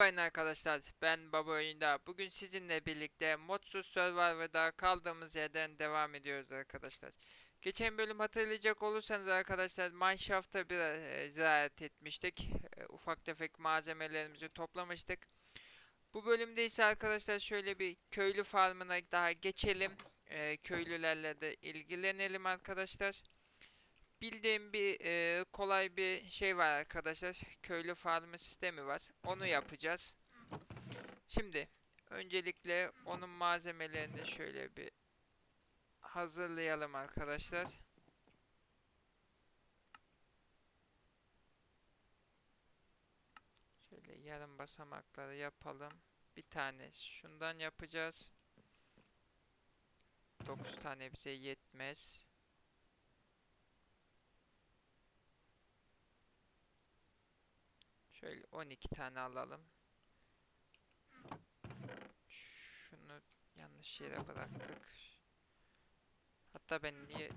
Merhaba arkadaşlar ben Baba Oyunda. Bugün sizinle birlikte Modsuz Survivor'da kaldığımız yerden devam ediyoruz arkadaşlar. Geçen bölüm hatırlayacak olursanız arkadaşlar Mineshaft'a bir e, ziyaret etmiştik. E, ufak tefek malzemelerimizi toplamıştık. Bu bölümde ise arkadaşlar şöyle bir köylü farmına daha geçelim. E, köylülerle de ilgilenelim arkadaşlar. Bildiğim bir e, kolay bir şey var arkadaşlar. Köylü farmı sistemi var. Onu yapacağız. Şimdi öncelikle onun malzemelerini şöyle bir hazırlayalım arkadaşlar. Şöyle yarım basamakları yapalım. Bir tane şundan yapacağız. 9 tane bize yetmez. Şöyle 12 tane alalım. Şunu yanlış yere bıraktık. Hatta ben niye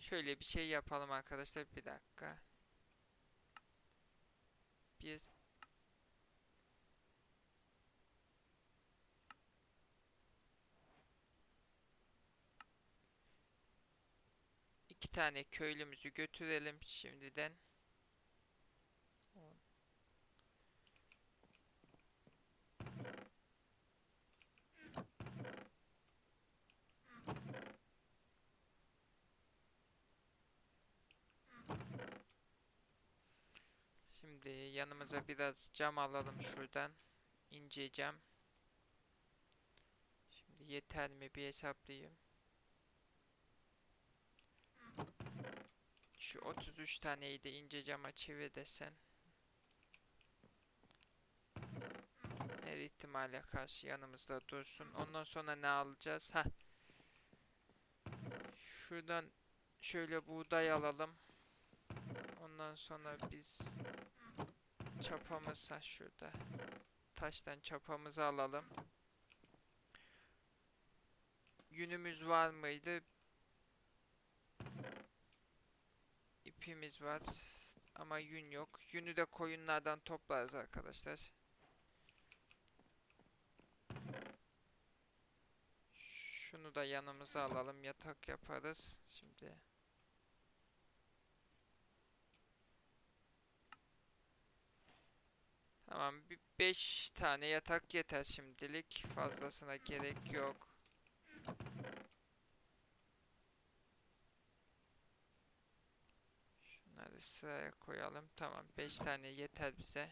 Şöyle bir şey yapalım arkadaşlar. Bir dakika. Bir iki tane köylümüzü götürelim şimdiden. Şimdi yanımıza biraz cam alalım şuradan. İnce cam. Şimdi yeter mi bir hesaplayayım. Şu 33 taneyi de ince cama çevir desen. Her ihtimale karşı yanımızda dursun. Ondan sonra ne alacağız? Ha. Şuradan şöyle buğday alalım. Ondan sonra biz çapamız ha şurada. Taştan çapamızı alalım. Yünümüz var mıydı? İpimiz var ama yün yok. Yünü de koyunlardan toplarız arkadaşlar. Şunu da yanımıza alalım. Yatak yaparız. Şimdi Tamam, bir 5 tane yatak yeter şimdilik. Fazlasına gerek yok. Şunları sıraya koyalım. Tamam, 5 tane yeter bize.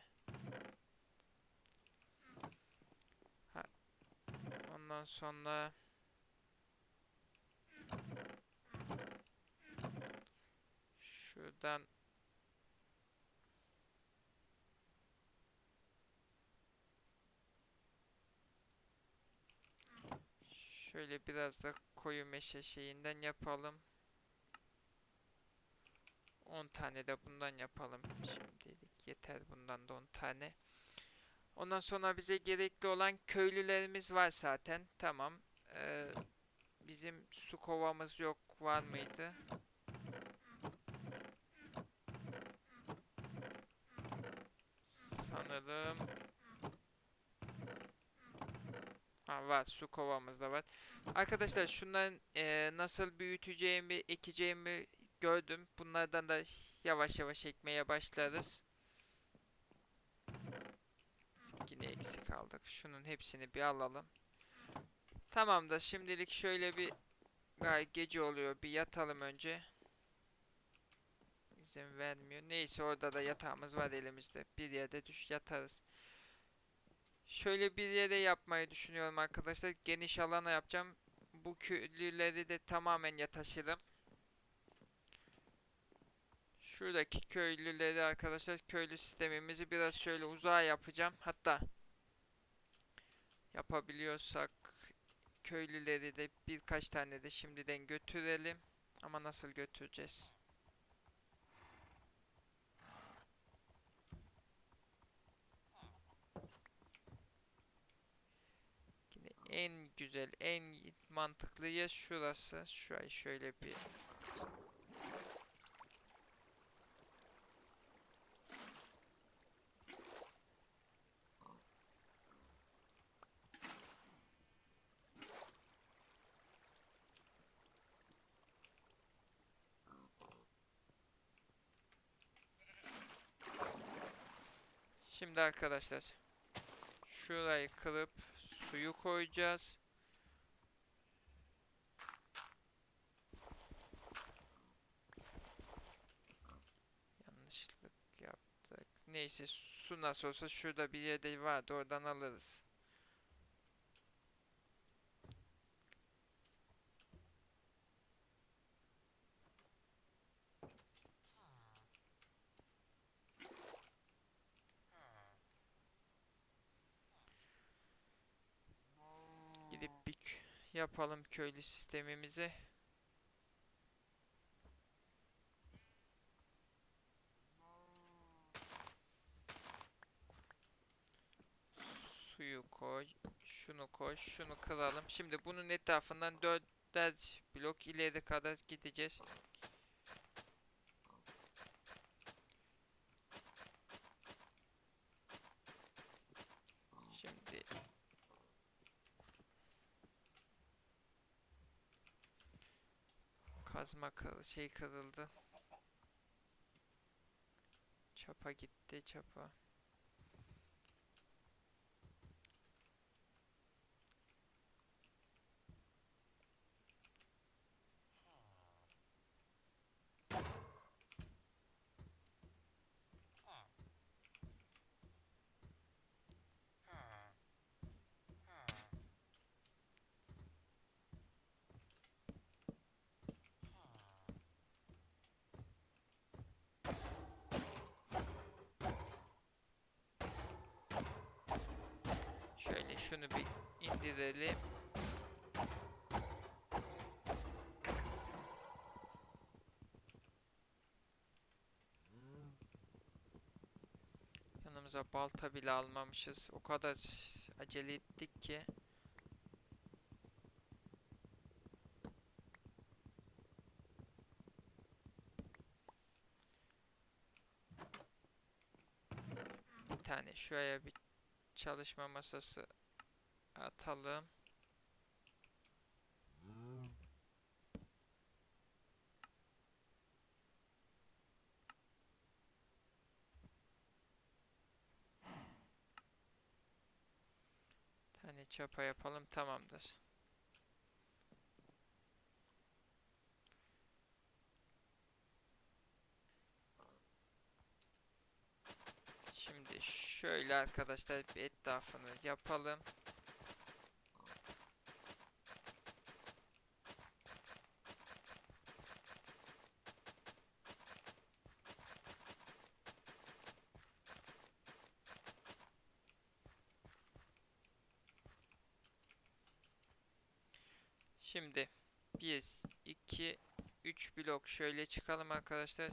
Ha. Ondan sonra şuradan Şöyle biraz da koyu meşe şeyinden yapalım. 10 tane de bundan yapalım. Şimdilik yeter bundan da 10 tane. Ondan sonra bize gerekli olan köylülerimiz var zaten. Tamam. Ee, bizim su kovamız yok. Var mıydı? Sanırım Ha var su kovamız da var. Arkadaşlar şundan nasıl büyüteceğimi, ekeceğimi gördüm. Bunlardan da yavaş yavaş ekmeye başlarız. Yine eksik aldık. Şunun hepsini bir alalım. Tamam da şimdilik şöyle bir gayet gece oluyor. Bir yatalım önce. İzin vermiyor. Neyse orada da yatağımız var elimizde. Bir yerde düş yatarız. Şöyle bir yere yapmayı düşünüyorum arkadaşlar. Geniş alana yapacağım. Bu köylüleri de tamamen yataşırım. Şuradaki köylüleri arkadaşlar köylü sistemimizi biraz şöyle uzağa yapacağım. Hatta yapabiliyorsak köylüleri de birkaç tane de şimdiden götürelim. Ama nasıl götüreceğiz? Yine en güzel, en mantıklı yer şurası. Şurayı şöyle bir Şimdi arkadaşlar şurayı kırıp suyu koyacağız. Yanlışlık yaptık. Neyse su nasıl olsa şurada bir yerde vardı oradan alırız. Gidip bir kö- yapalım köylü sistemimizi. Suyu koy, şunu koy, şunu kıralım. Şimdi bunun etrafından dörder blok ileri kadar gideceğiz. Şimdi kır şey kırıldı. Çapa gitti, çapa. Şöyle şunu bir indirelim. Yanımıza balta bile almamışız. O kadar acele ettik ki. Bir tane şuraya bir çalışma masası atalım. tane çapa yapalım tamamdır. Şimdi şöyle arkadaşlar bir etrafını yapalım. Şimdi 1, 2, 3 blok şöyle çıkalım arkadaşlar.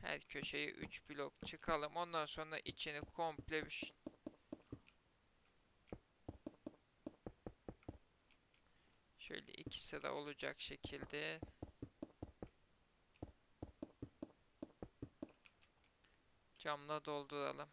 Her köşeye 3 blok çıkalım. Ondan sonra içini komple bir şöyle iki sıra olacak şekilde camla dolduralım.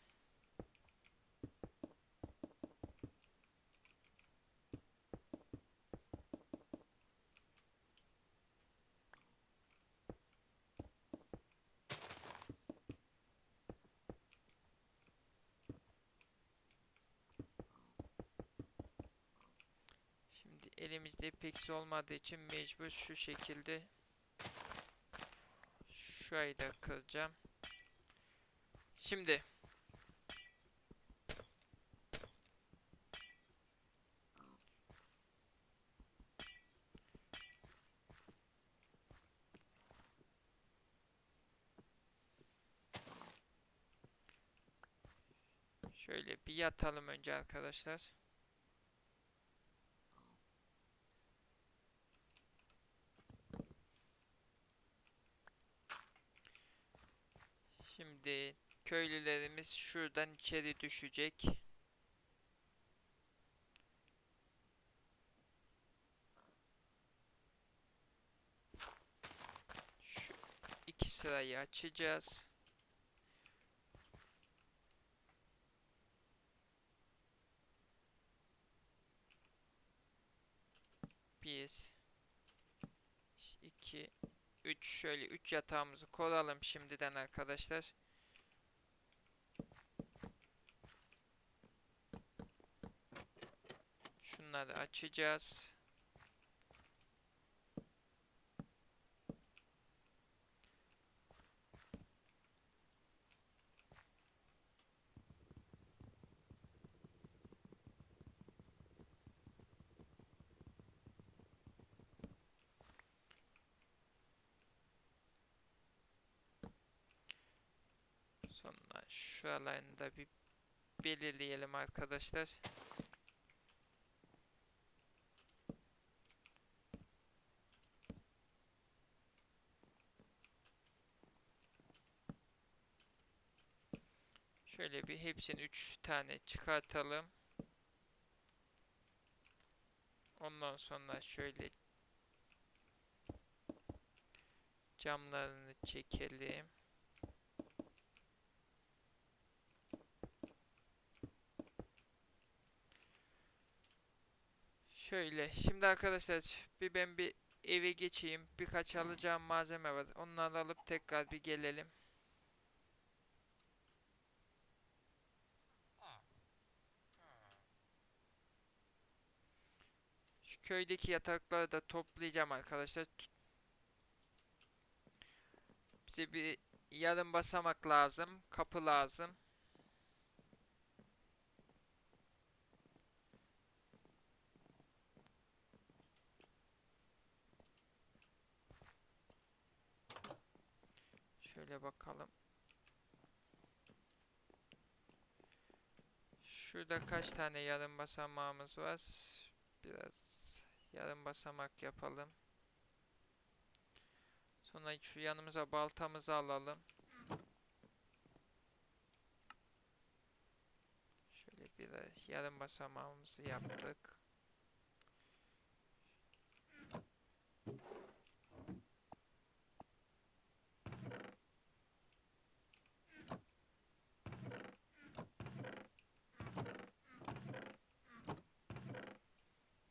Şimdi elimizde epeksi olmadığı için mecbur şu şekilde şurayı da kıracağım. Şimdi şöyle bir yatalım önce arkadaşlar. Şimdi köylülerimiz şuradan içeri düşecek. Şu iki sırayı açacağız. Bir, iki, 3 şöyle 3 yatağımızı kuralım şimdiden arkadaşlar. Şunları açacağız. Sonra şuralarını da bir belirleyelim arkadaşlar. Şöyle bir hepsini 3 tane çıkartalım. Ondan sonra şöyle camlarını çekelim. Şöyle şimdi arkadaşlar bir ben bir eve geçeyim. Birkaç alacağım malzeme var. Onları alıp tekrar bir gelelim. Şu köydeki yatakları da toplayacağım arkadaşlar. Bize bir yarım basamak lazım. Kapı lazım. Şöyle bakalım. Şurada kaç tane yarım basamağımız var? Biraz yarım basamak yapalım. Sonra şu yanımıza baltamızı alalım. Şöyle bir de yarım basamağımızı yaptık.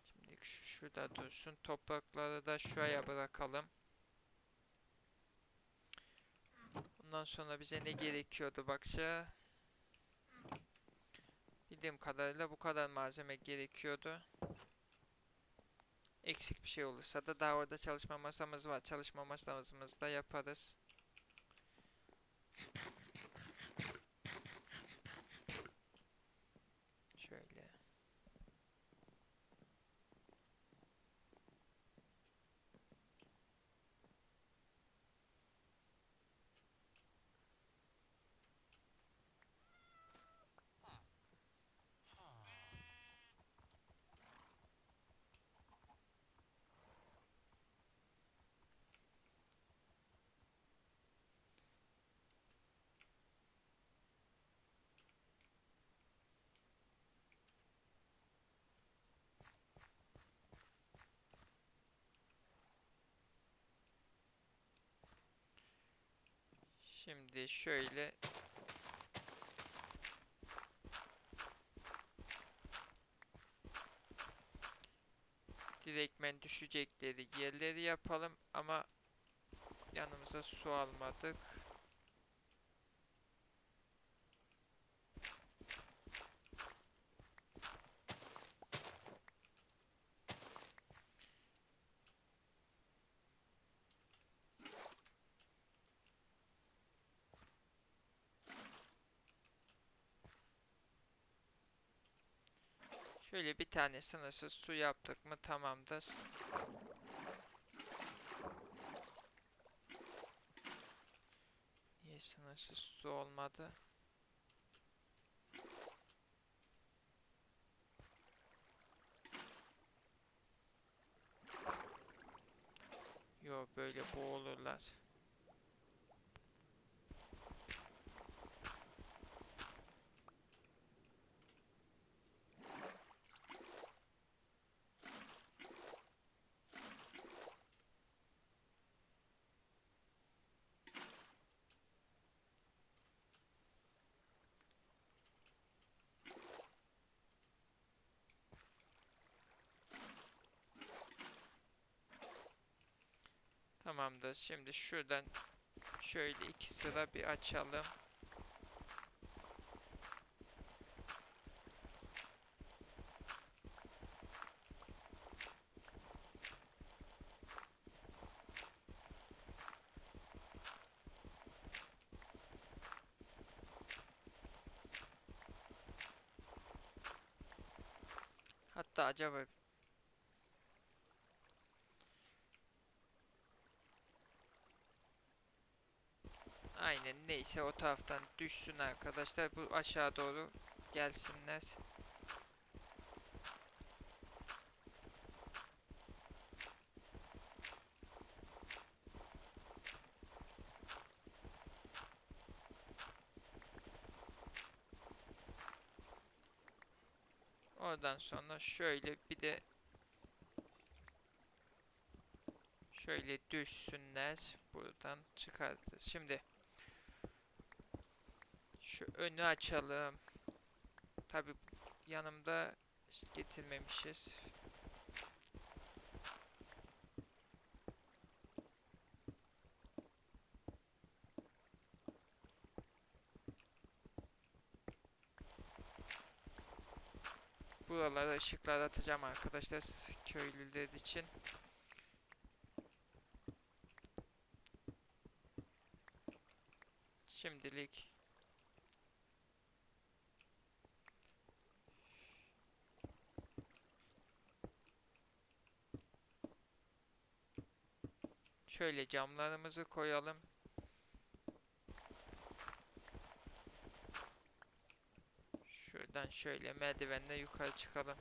Şimdi şu dursun. Toprakları da şuraya bırakalım. Ondan sonra bize ne gerekiyordu bakça? Bildiğim kadarıyla bu kadar malzeme gerekiyordu. Eksik bir şey olursa da daha orada çalışma masamız var. Çalışma masamızda yaparız. Şöyle. Şimdi şöyle direktmen düşecekleri yerleri yapalım ama yanımıza su almadık. Şöyle bir tane sınırsız su yaptık mı tamamdır. Niye sınırsız su olmadı? Yo böyle boğulurlar. Tamamdır. Şimdi şuradan şöyle iki sıra bir açalım. Hatta acaba Aynen neyse o taraftan düşsün arkadaşlar. Bu aşağı doğru gelsinler. Oradan sonra şöyle bir de şöyle düşsünler. Buradan çıkartırız. Şimdi şu önü açalım. Tabi yanımda getirmemişiz. Buralara ışıklar atacağım arkadaşlar köylüler için. Şimdilik Şöyle camlarımızı koyalım. Şuradan şöyle merdivenle yukarı çıkalım.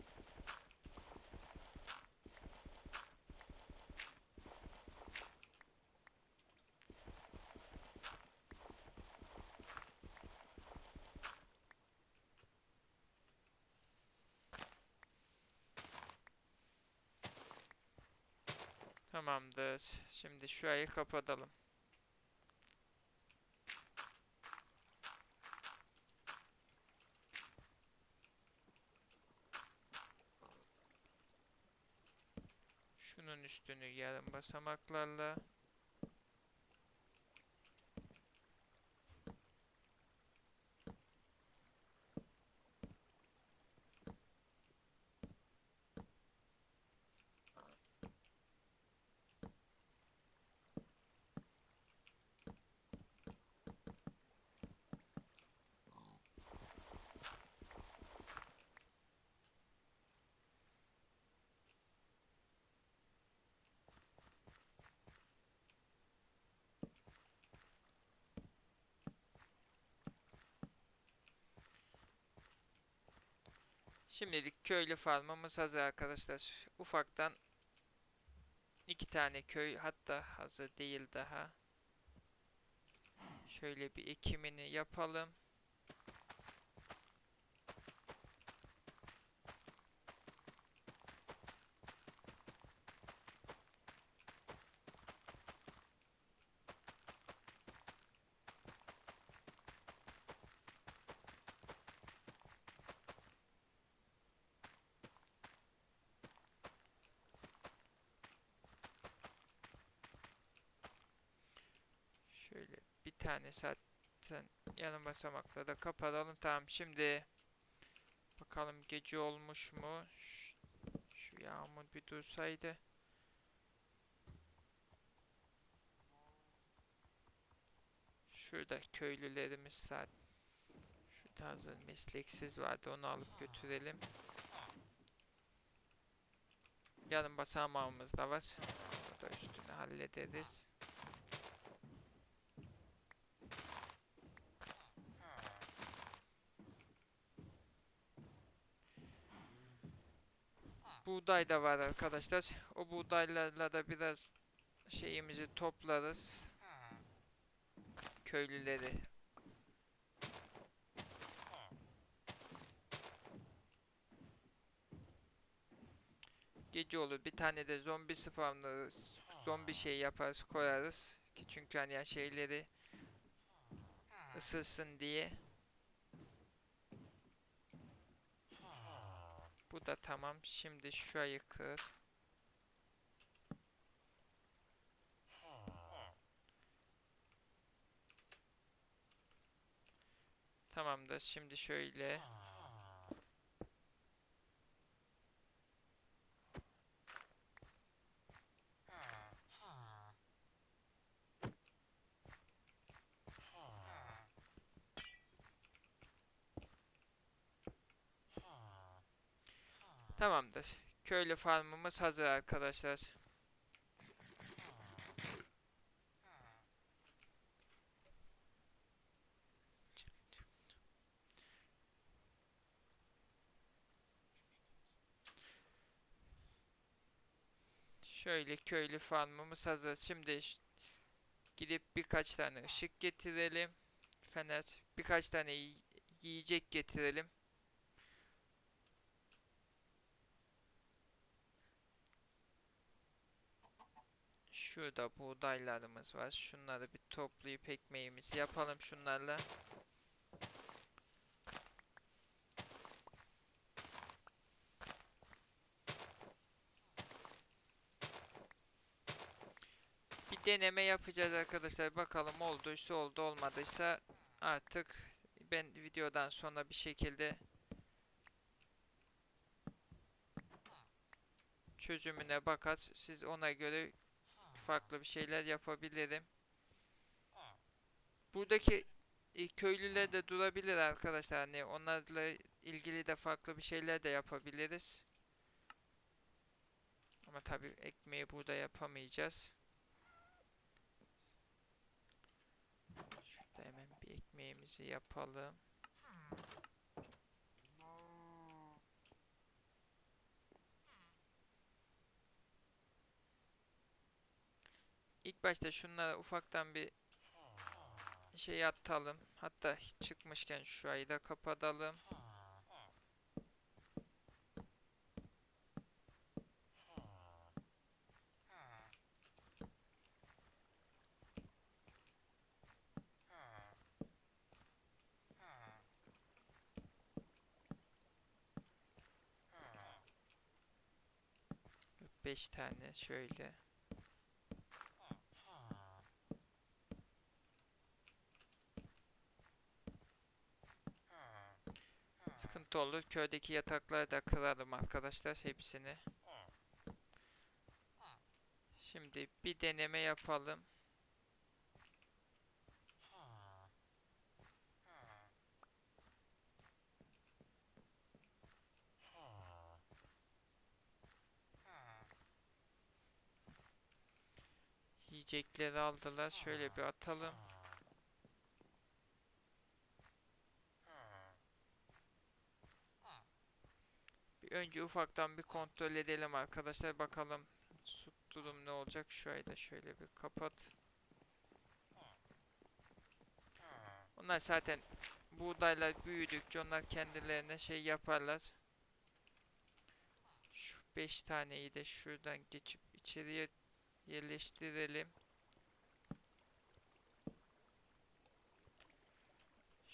Tamamdır. Şimdi şurayı kapatalım. Şunun üstünü yarım basamaklarla Şimdilik köylü farmımız hazır arkadaşlar. Ufaktan iki tane köy hatta hazır değil daha. Şöyle bir ekimini yapalım. Şöyle bir tane zaten yanı basamakla da kapatalım. Tamam şimdi bakalım gece olmuş mu? Ş- Şu yağmur bir dursaydı. Şurada köylülerimiz zaten. Şu tarzı mesleksiz vardı onu alıp götürelim. Yarın basamağımız da var. O da üstünü hallederiz. Buğday da var arkadaşlar. O buğdaylarla da biraz şeyimizi toplarız. Köylüleri. Gece olur. Bir tane de zombi spamlarız. Zombi şey yaparız koyarız. Ki çünkü hani şeyleri ısırsın diye. Bu da tamam. Şimdi şurayı kır. Tamamdır. Şimdi şöyle Tamamdır. Köylü farmımız hazır arkadaşlar. Şöyle köylü farmımız hazır. Şimdi gidip birkaç tane ışık getirelim. Fener. Birkaç tane yi- yiyecek getirelim. Şurada buğdaylarımız var. Şunları bir toplayıp ekmeğimizi yapalım şunlarla. Bir deneme yapacağız arkadaşlar. Bakalım olduysa oldu olmadıysa artık ben videodan sonra bir şekilde çözümüne bakar. Siz ona göre farklı bir şeyler yapabilirim. Buradaki e, köylüler de durabilir arkadaşlar. Hani onlarla ilgili de farklı bir şeyler de yapabiliriz. Ama tabii ekmeği burada yapamayacağız. Şurada hemen bir ekmeğimizi yapalım. İlk başta şunlara ufaktan bir şey atalım. Hatta çıkmışken şu ayı da kapatalım. Beş tane şöyle. Sıkıntı olur. Köydeki yatakları da kırarım arkadaşlar hepsini. Şimdi bir deneme yapalım. Yiyecekleri aldılar. Şöyle bir atalım. Bir önce ufaktan bir kontrol edelim arkadaşlar. Bakalım su durum ne olacak. Ayda şöyle bir kapat. Onlar zaten buğdaylar büyüdükçe onlar kendilerine şey yaparlar. Şu 5 taneyi de şuradan geçip içeriye yerleştirelim.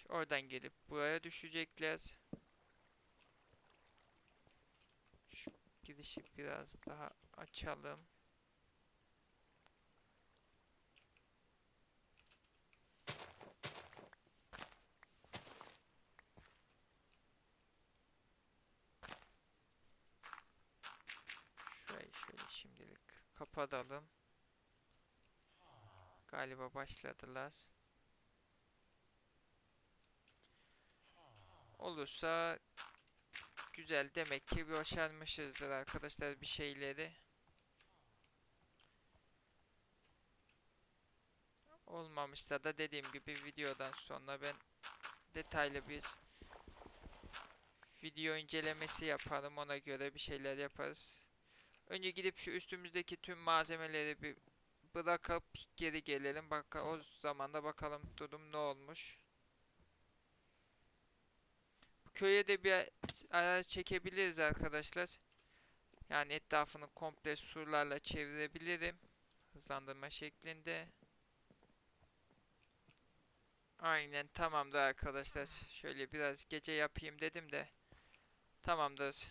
Oradan gelip buraya düşecekler. Şu girişi biraz daha açalım. Şurayı şöyle şimdilik kapatalım. Galiba başladılar. Olursa güzel demek ki başarmışızdır arkadaşlar bir şeyleri. Olmamışsa da dediğim gibi videodan sonra ben detaylı bir video incelemesi yaparım ona göre bir şeyler yaparız. Önce gidip şu üstümüzdeki tüm malzemeleri bir bırakıp geri gelelim. Bak o zaman da bakalım durum ne olmuş. Köye de bir ara çekebiliriz arkadaşlar. Yani etrafını komple surlarla çevirebilirim. Hızlandırma şeklinde. Aynen tamamdır arkadaşlar. Şöyle biraz gece yapayım dedim de. Tamamdır.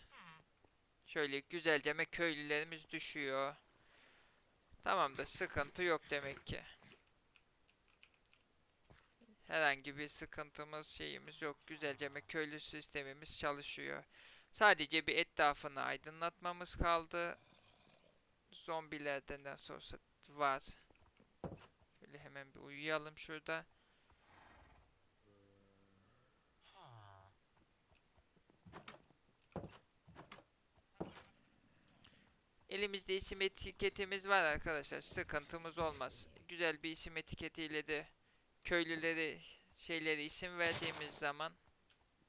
Şöyle güzelce köylülerimiz düşüyor. Tamamdır sıkıntı yok demek ki. Herhangi bir sıkıntımız şeyimiz yok. Güzelce bir köylü sistemimiz çalışıyor. Sadece bir etrafını aydınlatmamız kaldı. Zombilerden nasıl olsa var. Şöyle hemen bir uyuyalım şurada. Elimizde isim etiketimiz var arkadaşlar. Sıkıntımız olmaz. Güzel bir isim etiketiyle de köylüleri şeyleri isim verdiğimiz zaman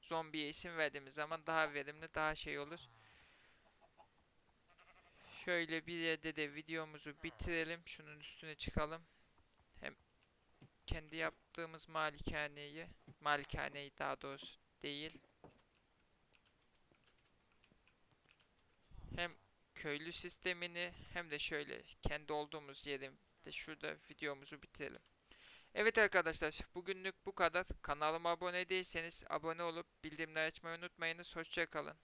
zombiye isim verdiğimiz zaman daha verimli daha şey olur. Şöyle bir yerde de videomuzu bitirelim. Şunun üstüne çıkalım. Hem kendi yaptığımız malikaneyi, malikaneyi daha doğrusu değil. Hem köylü sistemini hem de şöyle kendi olduğumuz yerimde şurada videomuzu bitirelim. Evet arkadaşlar bugünlük bu kadar. Kanalıma abone değilseniz abone olup bildirimleri açmayı unutmayınız. Hoşçakalın.